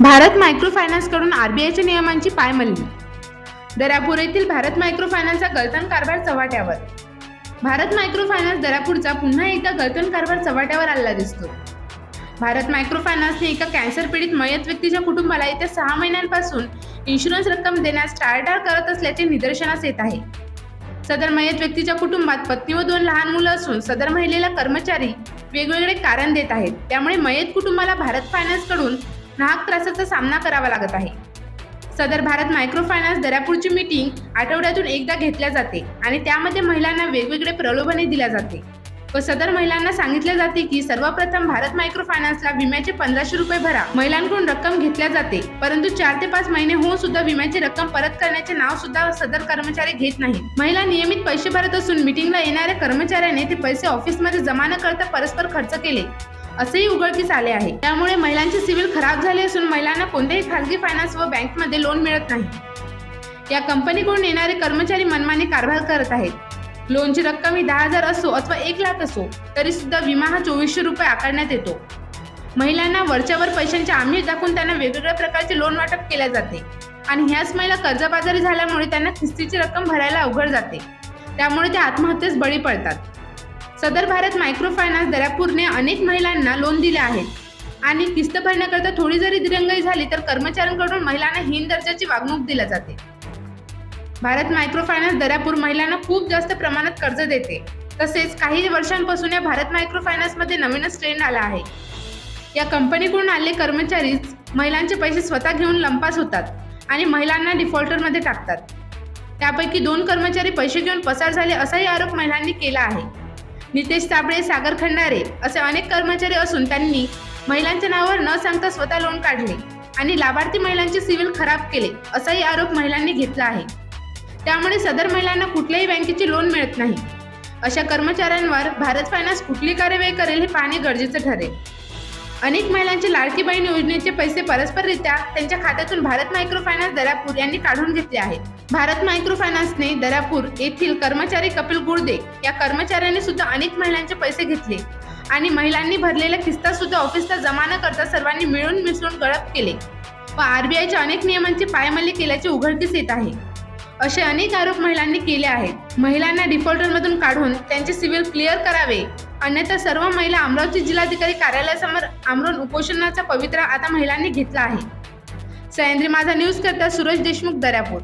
Bharat micro फायनान्सकडून आरबीआयच्या नियमांची पायमल्ली. दर्यापूर येथील भारत मायक्रो फायनान्सचा गलतन कारभार चव्हाट्यावर. भारत मायक्रो फायनान्स दर्यापूरचा पुन्हा एकदा गलतन कारभार चव्हाट्यावर आलेला दिसतो. भारत मायक्रो फायनान्सने एका कॅन्सर पीडित मयत व्यक्तीच्या कुटुंबाला येत्या सहा महिन्यांपासून इन्शुरन्स रक्कम देण्यास टाळटाळ करत असल्याचे निदर्शनास येत आहे. सदर मयत व्यक्तीच्या कुटुंबात पत्नी व दोन लहान मुलं असून सदर महिलेला कर्मचारी वेगवेगळे कारण देत आहेत. त्यामुळे मयत कुटुंबाला भारत फायनान्सकडून नाहक त्रासाचा सामना करावा लागत आहे. सदर भारत मायक्रो फायनान्स दर्यापूरची मीटिंग आठवड्यातून एकदा घेतल्या जाते आणि त्यामध्ये महिलांना वेगवेगळे प्रलोभने दिल्या जाते. व सदर महिलांना सांगितले जाते की सर्वप्रथम भारत मायक्रो फायनान्सला विम्याचे पंधराशे रुपये भरा. महिलांकडून रक्कम घेतल्या जाते परंतु चार ते पाच महिने होऊन सुद्धा विम्याची रक्कम परत करण्याचे नाव सुद्धा सदर कर्मचारी घेत नाही महिला नियमित पैसे भरत असून मीटिंगला येणाऱ्या कर्मचाऱ्याने ते पैसे ऑफिसमध्ये जमा न करता परस्पर खर्च केले. असेही उघडकीस आले आहे. त्यामुळे महिलांचे सिव्हिल खराब झाले असून महिलांना कोणत्याही खासगी फायनान्स व बँकमध्ये लोन मिळत नाही. या कंपनीकडून येणारे कर्मचारी मनमानी कारभार करत आहेत. लोनची रक्कम ही दहा हजार असो अथवा एक लाख असो तरी सुद्धा विमा हा चोवीसशे रुपये आकारण्यात येतो. महिलांना वरच्यावर पैशांचे आमिष दाखवून त्यांना वेगवेगळ्या प्रकारचे लोन वाटप केले जाते. आणि ह्याच महिला कर्जबाजारी झाल्यामुळे त्यांना किस्तीची रक्कम भरायला अवघड जाते. त्यामुळे ते आत्महत्येस बळी पडतात. सदर भारत मायक्रो फायनान्स दर्यापूरने अनेक महिलांना लोन दिले आहेत. आणि किस्त भरण्याकरता थोडी जरी दिरंगाई झाली तर कर्मचाऱ्यांकडून महिलांना हीन दर्जाची वागणूक दिली जाते. भारत मायक्रो फायनान्स दर्यापूर महिलांना खूप जास्त प्रमाणात कर्ज देते. तसेच काही वर्षांपासून या भारत मायक्रो फायनान्समध्ये नवीनच ट्रेंड आला आहे. या कंपनीकडून आले कर्मचारीच महिलांचे पैसे स्वतः घेऊन लंपास होतात आणि महिलांना डिफॉल्टरमध्ये टाकतात. त्यापैकी दोन कर्मचारी पैसे घेऊन पसार झाले असाही आरोप महिलांनी केला आहे. नितेश साबळे सागर खंडारे असे अनेक कर्मचारी असून त्यांनी महिलांच्या नावावर न सांगता स्वतः लोन काढले आणि लाभार्थी महिलांचे सिव्हिल खराब केले असाही आरोप महिलांनी घेतला आहे. त्यामुळे सदर महिलांना कुठल्याही बँकेचे लोन मिळत नाही. अशा कर्मचाऱ्यांवर भारत फायनान्स कुठली कार्यवाही करेल हे पाहणे गरजेचं ठरेल. अनेक महिलांचे लाडकी बहीण योजनेचे पैसे परस्पररित्या त्यांच्या खात्यातून भारत मायक्रो फायनान्स दर्यापूर यांनी काढून घेतले आहेत. भारत मायक्रो फायनान्सने दर्यापूर येथील कर्मचारी कपिल गुर्दे या कर्मचाऱ्यांनी सुद्धा अनेक महिलांचे पैसे घेतले आणि महिलांनी भरलेल्या किस्ता सुद्धा ऑफिसला जमा न करता सर्वांनी मिळून मिसळून गळप केले व आरबीआयच्या अनेक नियमांची पायमल्ली केल्याचे उघडकीस येत आहे. असे अनेक आरोप महिलांनी केले आहेत. महिलांना डिफॉल्टरमधून काढून त्यांचे सिव्हिल क्लिअर करावे अन्यथा सर्व महिला अमरावती जिल्हाधिकारी कार्यालयासमोर आमरण उपोषणाचा पवित्रा आता महिलांनी घेतला आहे. सह्याद्री माझा न्यूज करता सूरज देशमुख दर्यापूर.